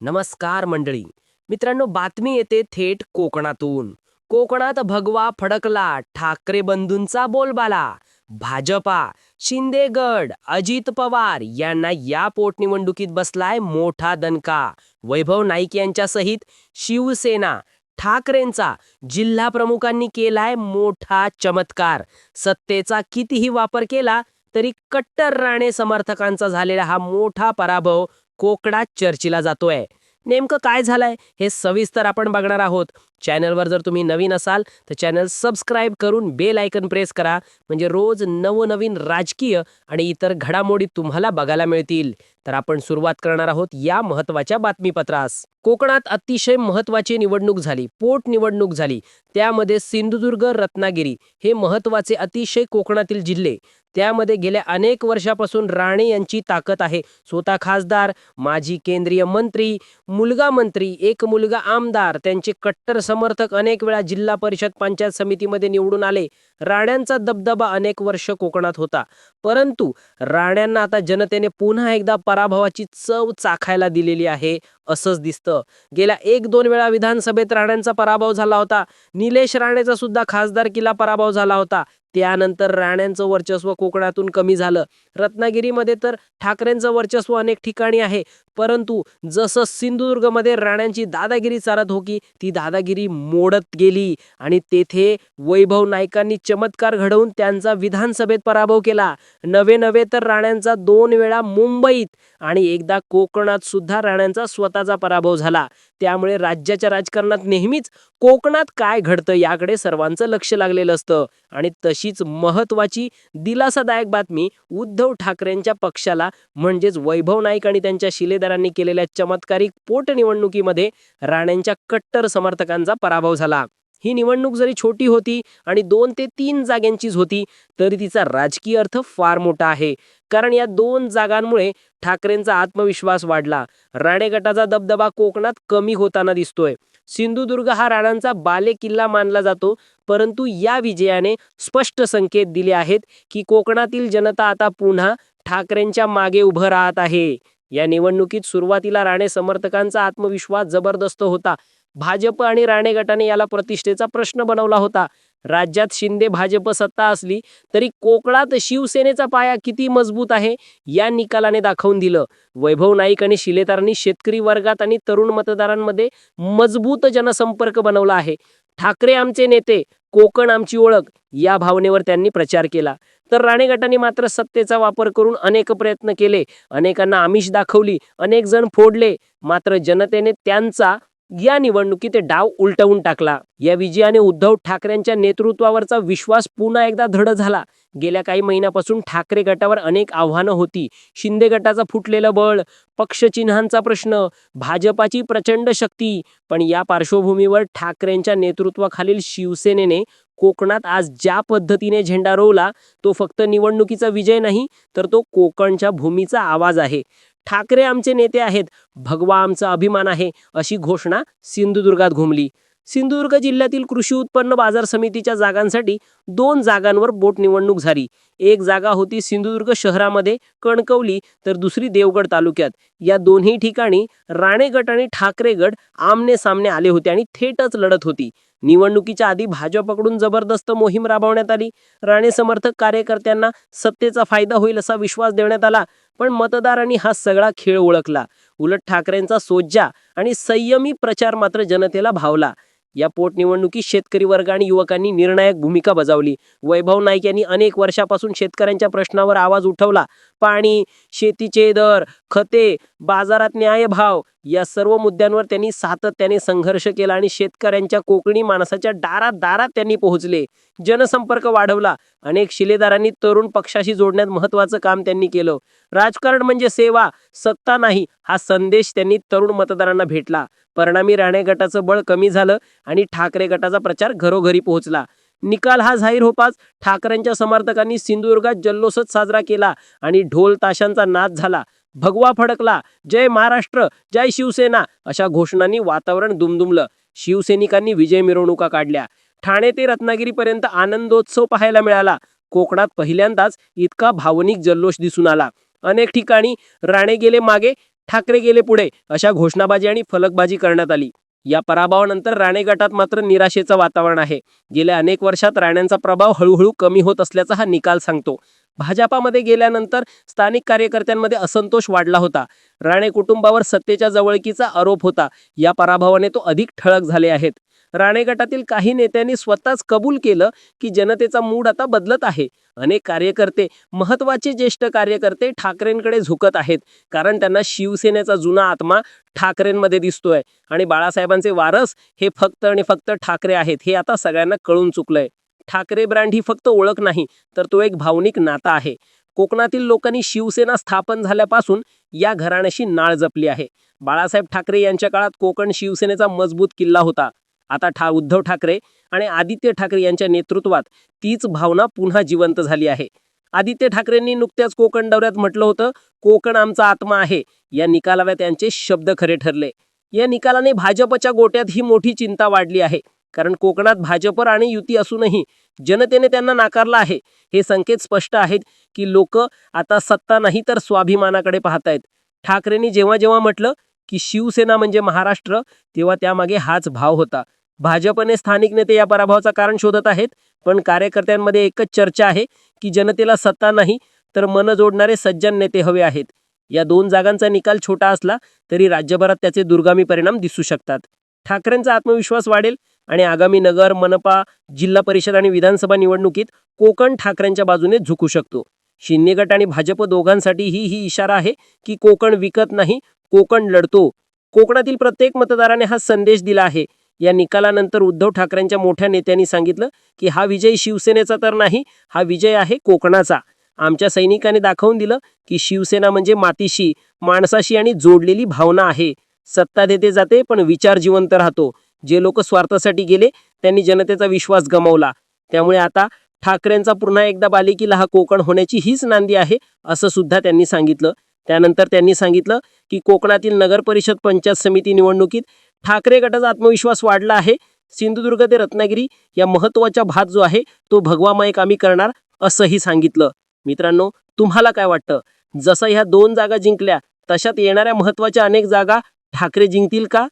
नमस्कार मंडळी. मित्रांनो बातमी येते थेट कोकणातून. कोकणात भगवा फडकला ठाकरे बंधूंचा बोलबाला. भाजपा शिंदेगड अजित पवार यांना या पोटनिवडणुकीत बसलाय मोठा दणका. वैभव नाईक यांच्या सहित शिवसेना ठाकरेंचा जिल्हा प्रमुखांनी केलाय मोठा चमत्कार. सत्तेचा कितीही वापर केला तरी कट्टर राणे समर्थकांचा झालेला हा मोठा पराभव कोकणात चर्चीला जातोय. नेमकं काय झालंय हे सविस्तर आपण बघणार आहोत. चॅनलवर जर तुम्ही नवीन असाल तर चॅनल सबस्क्राईब करून बेल आयकन प्रेस करा. म्हणजे रोज नवनवीन राजकीय आणि इतर घडामोडी तुम्हाला बघायला मिळतील. तर आपण सुरुवात करणार आहोत या महत्त्वाच्या बातमीपत्रास. कोकणात अतिशय महत्वाची निवडणूक झाली पोटनिवडणूक झाली. त्यामध्ये सिंधुदुर्ग रत्नागिरी हे महत्त्वाचे अतिशय कोकणातील जिल्हे. त्यामध्ये गेल्या अनेक वर्षापासून राणे यांची ताकद आहे. स्वतः खासदार माजी केंद्रीय मंत्री मुलगा मंत्री एक मुलगा आमदार त्यांचे कट्टर समर्थक अनेक वेळा जिल्हा परिषद पंचायत समितीमध्ये निवडून आले. राण्यांचा दबदबा अनेक वर्ष कोकणात होता. परंतु राण्यांना आता जनतेने पुन्हा एकदा पराभवाची चव चाखायला दिलेली आहे असंच दिसतं. गेल्या एक दोन वेळा विधानसभेत राण्यांचा पराभव झाला होता. निलेश राणेचा सुद्धा खासदारकीला पराभव झाला होता. त्यानंतर राण्यांचं वर्चस्व कोकणातून कमी झालं. रत्नागिरीमध्ये तर ठाकरेंचं वर्चस्व अनेक ठिकाणी आहे. परंतु जसं सिंधुदुर्गमध्ये राण्यांची दादागिरी चालत होती ती दादागिरी मोडत गेली. आणि तेथे वैभव नायकांनी चमत्कार घडवून त्यांचा विधानसभेत पराभव केला. नवे नवे तर राण्यांचा दोन वेळा मुंबईत आणि एकदा कोकणात सुद्धा राण्यांचा स्वतःचा पराभव झाला. त्यामुळे राज्याच्या राजकारणात नेहमीच कोकणात काय घडतं याकडे सर्वांचं लक्ष लागलेलं असतं. आणि तशीच महत्वाची दिलासादायक बातमी उद्धव ठाकरेंच्या पक्षाला म्हणजेच वैभव नाईक आणि त्यांच्या शिलेदारांनी केलेल्या चमत्कारिक पोटनिवडणुकीमध्ये राण्यांच्या कट्टर समर्थकांचा पराभव झाला. ही निवडणूक जरी छोटी होती आणि दोन ते तीन जागांचीच होती तरी तिचा राजकीय अर्थ फार मोठा आहे. कारण या दोन जागांमुळे ठाकरेंचा आत्मविश्वास वाढला. राणे गटाचा दबदबा कोकणात कमी होताना दिसतोय. सिंधुदुर्ग हा राणांचा बाले किल्ला मानला जातो परंतु या विजयाने स्पष्ट संकेत दिले आहेत की कोकणातील जनता आता पुन्हा ठाकरेंच्या मागे उभं राहत आहे. या निवडणुकीत सुरुवातीला राणे समर्थकांचा आत्मविश्वास जबरदस्त होता. भाजप आणि राणे गटाने याला प्रतिष्ठेचा प्रश्न बनवला होता. राज्यात शिंदे भाजप सत्ता असली तरी कोकणात शिवसेनेचा पाया किती मजबूत आहे या निकालाने दाखवून दिलं. वैभव नाईक आणि शिलेदारांनी शेतकरी वर्गात आणि तरुण मतदारांमध्ये मजबूत जनसंपर्क बनवला आहे. ठाकरे आमचे नेते कोकण आमची ओळख या भावनेवर त्यांनी प्रचार केला. तर राणे गटाने मात्र सत्तेचा वापर करून अनेक प्रयत्न केले. अनेकांना आमिष दाखवली अनेक जण फोडले. मात्र जनतेने त्यांचा या निवडणुकीत डाव उलटवून टाकला. या विजयाने उद्धव ठाकरेंच्या नेतृत्वावरचा विश्वास पुन्हा एकदा दृढ झाला. गेल्या काही महिन्यापासून ठाकरे गटावर अनेक आव्हानं होती. शिंदे गटाचा फुटलेलं बळ पक्षचिन्हांचा प्रश्न भाजपाची प्रचंड शक्ती पण या पार्श्वभूमीवर ठाकरेंच्या नेतृत्वाखालील शिवसेनेने कोकणात आज ज्या पद्धतीने झेंडा रोवला तो फक्त निवडणुकीचा विजय नाही तर तो कोकणच्या भूमीचा आवाज आहे. ठाकरे आमचे नेते आहेत. भगवा आमचा अभिमान आहे अशी घोषणा सिंधुदुर्गात घुमली. सिंधुदुर्ग जिल्ह्यातील कृषी उत्पन्न बाजार समितीच्या जागांसाठी दोन जागांवर बोट निवडणूक झाली. एक जागा होती सिंधुदुर्ग शहरामध्ये कणकवली तर दुसरी देवगड तालुक्यात. या दोन्ही ठिकाणी राणे गट आणि ठाकरे गट आमने सामने आले होते आणि थेटच लढत होती. निवडणुकीच्या आधी भाजपकडून जबरदस्त मोहीम राबवण्यात आली. राणे समर्थक कार्यकर्त्यांना सत्तेचा फायदा होईल असा विश्वास देण्यात आला. पण मतदारांनी हा सगळा खेळ ओळखला. उलट ठाकरेंचा सोज्जा आणि संयमी प्रचार मात्र जनतेला भावला. या पोटनिवडणुकीत शेतकरी वर्ग आणि युवकांनी निर्णायक भूमिका बजावली. वैभव नाईक यांनी अनेक वर्षापासून शेतकऱ्यांच्या प्रश्नावर आवाज उठवला. पाणी शेतीचे दर खते बाजारात न्याय भाव या सर्व मुद्द्यांवर त्यांनी सातत्याने संघर्ष केला आणि शेतकऱ्यांच्या कोकणी माणसाच्या दारात दारात त्यांनी पोहोचले. जनसंपर्क वाढवला. अनेक शिलेदारांनी तरुण पक्षाशी जोडण्यात महत्वाचं काम त्यांनी केलं. राजकारण म्हणजे सेवा सत्ता नाही हा संदेश त्यांनी तरुण मतदारांना भेटला. परिणामी राणे गटाचं बळ कमी झालं आणि ठाकरे गटाचा प्रचार घरोघरी पोहोचला. निकाल हा जाहीर होताच ठाकरेंच्या समर्थकांनी सिंधुदुर्गात जल्लोषच साजरा केला आणि ढोल ताशांचा नाच झाला. भगवा फडकला जय महाराष्ट्र जय शिवसेना अशा घोषणांनी वातावरण दुमदुमलं. शिवसैनिकांनी विजय मिरवणुका काढल्या. ठाणे ते रत्नागिरीपर्यंत आनंदोत्सव पाहायला मिळाला. कोकणात पहिल्यांदाच इतका भावनिक जल्लोष दिसून आला. अनेक ठिकाणी राणे गेले मागे ठाकरे गेले पुढे अशा घोषणाबाजी आणि फलकबाजी करण्यात आली. या पराभवानंतर राणे गटात मात्र निराशेचं वातावरण आहे. गेल्या अनेक वर्षात राण्यांचा प्रभाव हळूहळू कमी होत असल्याचा हा निकाल सांगतो. भाजपामध्ये गेल्यानंतर स्थानिक कार्यकर्त्यांमध्ये असंतोष वाढला होता. राणे कुटुंबावर सत्तेच्या जवळकीचा आरोप होता. या पराभवाने तो अधिक ठळक झाले आहेत. राणे गटातील काही नेत्यांनी स्वतःच कबूल केलं की जनतेचा मूड आता बदलत आहे. अनेक कार्यकर्ते महत्त्वाचे ज्येष्ठ कार्यकर्ते ठाकरेंकडे झुकत आहेत. कारण त्यांना शिवसेनेचा जुना आत्मा ठाकरेंमध्ये दिसतोय. आणि बाळासाहेबांचे वारस हे फक्त आणि फक्त ठाकरे आहेत हे आता सगळ्यांना कळून चुकलंय. ठाकरे ब्रँड ही फक्त ओळख नाही तर तो एक भावनिक नाता आहे. कोकणातील लोकांनी शिवसेना स्थापन झाल्यापासून या घराण्याशी नाळ जपली आहे. बाळासाहेब ठाकरे यांच्या काळात कोकण शिवसेनेचा मजबूत किल्ला होता. आता ठा उद्धव ठाकरे आणि आदित्य ठाकरे यांच्या नेतृत्वात तीच भावना पुन्हा जिवंत झाली आहे. आदित्य ठाकरेंनी नुकत्याच कोकण दौऱ्यात म्हटलं होतं कोकण आमचा आत्मा आहे. या निकालाव्या त्यांचे शब्द खरे ठरले. या निकालाने भाजपच्या गोट्यात ही मोठी चिंता वाढली आहे. कारण कोकणात भाजप आणि युती असूनही जनतेने त्यांना नाकारलं आहे. हे संकेत स्पष्ट आहेत की लोक आता सत्ता नाही तर स्वाभिमानाकडे पाहतायत. ठाकरेंनी जेव्हा जेव्हा म्हटलं की शिवसेना म्हणजे महाराष्ट्र तेव्हा त्यामागे हाच भाव होता. भाजपने स्थानिक नेते या पराभवाचं कारण शोधत आहेत पण कार्यकर्त्यांमध्ये एकच चर्चा आहे की जनतेला सत्ता नाही तर मन जोडणारे सज्जन नेते हवे आहेत. या दोन जागांचा निकाल छोटा असला तरी राज्यभरात त्याचे दुर्गामी परिणाम दिसू शकतात. ठाकरेंचा आत्मविश्वास वाढेल आणि आगामी नगर मनपा जिल्हा परिषद आणि विधानसभा निवडणुकीत कोकण ठाकरेंच्या बाजूने झुकू शकतो. शिंदे गट आणि भाजप दोघांसाठी ही ही इशारा आहे की कोकण विकत नाही कोकण लढतो. कोकणातील प्रत्येक मतदाराने हा संदेश दिला आहे या निकालानंतर उद्धव ठाकरेंच्या मोठ्या नेत्यांनी सांगितलं की हा विजय शिवसेनेचा तर नाही हा विजय आहे कोकणाचा. आमच्या सैनिकांनी दाखवून दिलं की शिवसेना म्हणजे मातीशी माणसाशी आणि जोडलेली भावना आहे. सत्ता देते जाते पण विचार जिवंत राहतो. जे लोक स्वार्थासाठी गेले त्यांनी जनतेचा विश्वास गमावला. त्यामुळे आता ठाकरेंचा पुन्हा एकदा बालिकीला हा कोकण होण्याची हीच नांदी आहे असं सुद्धा त्यांनी सांगितलं. त्यानंतर त्यांनी सांगितलं की कोकणातील नगर परिषद पंचायत समिती निवडणुकीत ठाकरे गटाचा आत्मविश्वास वाढला आहे. सिंधुदुर्ग ते रत्नागिरी या महत्त्वाचा भात जो आहे तो भगवामय आम्ही करणार असंही सांगितलं. मित्रांनो तुम्हाला काय वाटतं? जसं ह्या दोन जागा जिंकल्या तशात येणाऱ्या महत्त्वाच्या अनेक जागा ठाकरे जिंकतील का?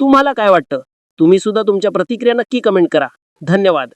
तुम्हाला काय वाटतं? तुम्ही सुद्धा तुमच्या प्रतिक्रिया नक्की कमेंट करा. धन्यवाद.